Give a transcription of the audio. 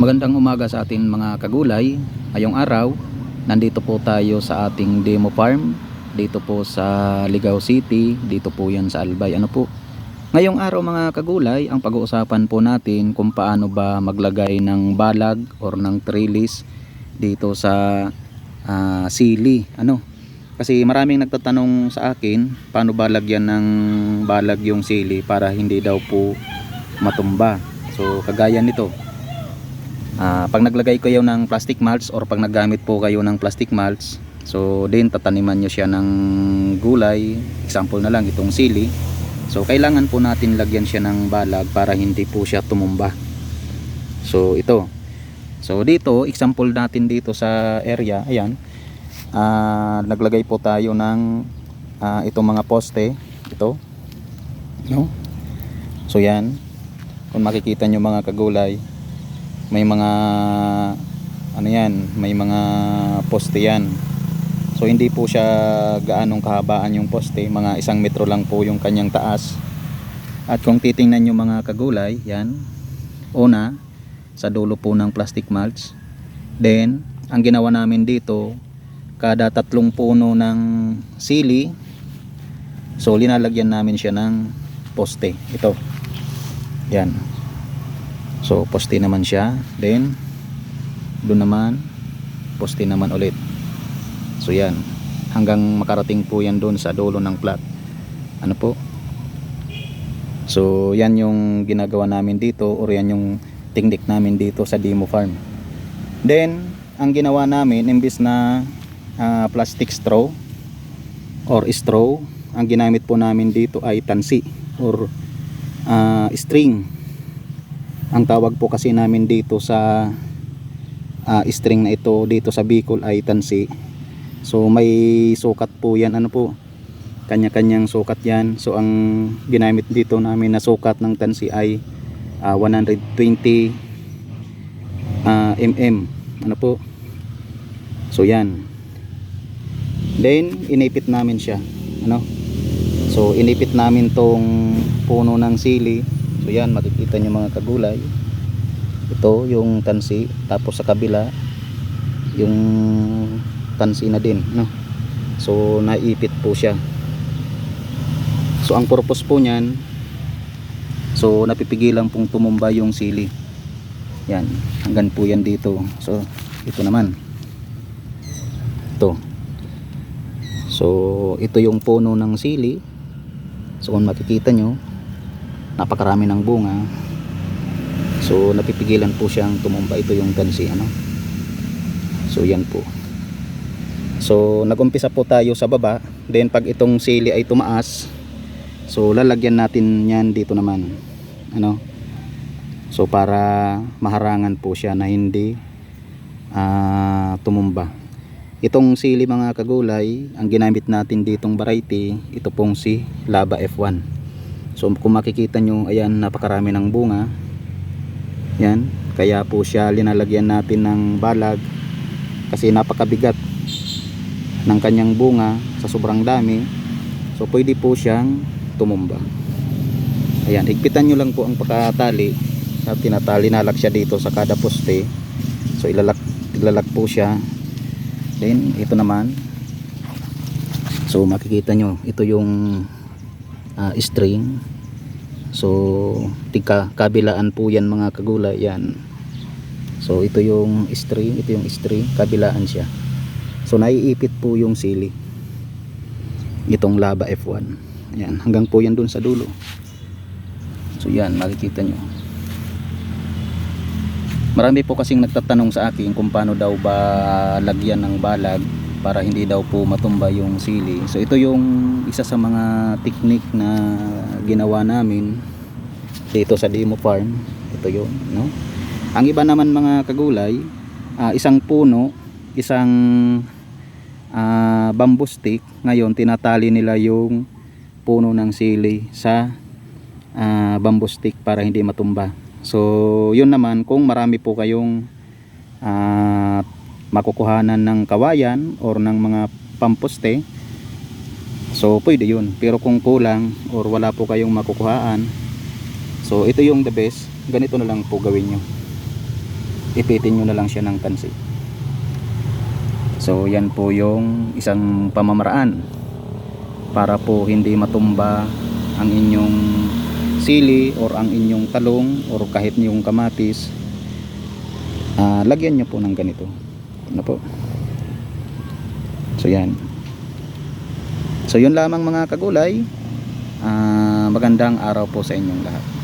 Magandang umaga sa ating mga kagulay. Ngayong araw, nandito po tayo sa ating demo farm. Dito po sa Ligaw City. Dito po yan sa Albay. Ano po? Ngayong araw mga kagulay, ang pag-uusapan po natin kung paano ba maglagay ng balag or ng trellis dito sa ah, sili. Ano? Kasi maraming nagtatanong sa akin, paano ba lagyan ng balag yung sili para hindi daw po matumba. So kagaya nito, Ah, pag naglagay kayo ng plastic mulch or pag naggamit po kayo ng plastic mulch, so din tataniman nyo siya ng gulay, example na lang itong sili. So kailangan po natin lagyan siya ng balag para hindi po siya tumumba. So ito. So dito, example natin dito sa area, ayan. Ah, naglagay po tayo ng ah, itong mga poste, ito. No? So yan. Kung makikita nyo mga kagulay, may mga ano yan may mga poste yan. So hindi po siya gaanong kahabaan yung poste. Mga isang metro lang po yung kanyang taas. At kung titingnan nyo mga kagulay yan una sa dulo po ng plastic mulch. Then ang ginawa namin dito kada tatlong puno ng sili so linalagyan namin siya ng poste. Ito. Yan So poste naman siya. Then doon naman poste naman ulit. So yan. Hanggang makarating po yan doon sa dulo ng plot. Ano po? So yan yung ginagawa namin dito or yan yung technique namin dito sa demo farm. Then ang ginawa namin imbis na ah, plastic straw or straw, ang ginamit po namin dito ay tansi or ah, string ang tawag po kasi namin dito sa ah, string na ito dito sa Bicol ay tansi. So may sukat po yan ano po. Kanya-kanyang sukat yan. So ang ginamit dito namin na sukat ng tansi ay ah, 120 ah, mm. Ano po? So yan. Then inipit namin siya. Ano? So inipit namin tong puno ng sili So yan makikita nyo mga kagulay. Ito yung tansi tapos sa kabila yung tansi na din, no. So naipit po siya. So ang purpose po niyan so napipigilan pong tumumba yung sili. Yan, hanggang po yan dito. So ito naman. Ito. So ito yung puno ng sili. So kung makikita nyo napakarami ng bunga. So napipigilan po siyang tumumba. Ito yung gansi ano? So yan po. So nagumpisa po tayo sa baba. Then pag itong sili ay tumaas so lalagyan natin yan dito naman. Ano? So para maharangan po siya na hindi ah, tumumba. Itong sili mga kagulay ang ginamit natin ditong variety ito pong si Laba F1 So kung makikita nyo, ayan napakarami ng bunga. Yan, kaya po siya linalagyan natin ng balag kasi napakabigat ng kanyang bunga sa sobrang dami. So pwede po siyang tumumba. Ayan, higpitan nyo lang po ang pagkatali at tinatali nalak siya dito sa kada poste. So ilalak, ilalak po siya. Then ito naman. So makikita nyo, ito yung ah, string so tika kabilaan po yan mga kagulay yan. So ito yung string ito yung string kabilaan siya. So naiipit po yung sili. Itong laba F1 yan hanggang po yan dun sa dulo. So yan makikita nyo. Marami po kasing nagtatanong sa akin kung paano daw ba lagyan ng balag para hindi daw po matumba yung sili. So ito yung isa sa mga technique na ginawa namin dito sa demo farm. Ito yun, no? Ang iba naman mga kagulay, ah, isang puno, isang ah, bamboo stick, ngayon tinatali nila yung puno ng sili sa ah, bamboo stick para hindi matumba. So, yun naman kung marami po kayong ah, makukuhanan ng kawayan or ng mga pamposte so pwede yun. Pero kung kulang or wala po kayong makukuhaan so ito yung the best. Ganito na lang po gawin nyo. Ipitin nyo na lang siya ng tansi. So yan po yung isang pamamaraan para po hindi matumba ang inyong sili or ang inyong talong or kahit yung kamatis. Ah, lagyan nyo po ng ganito ano po? So yan. So yun lamang mga kagulay. Ah, magandang araw po sa inyong lahat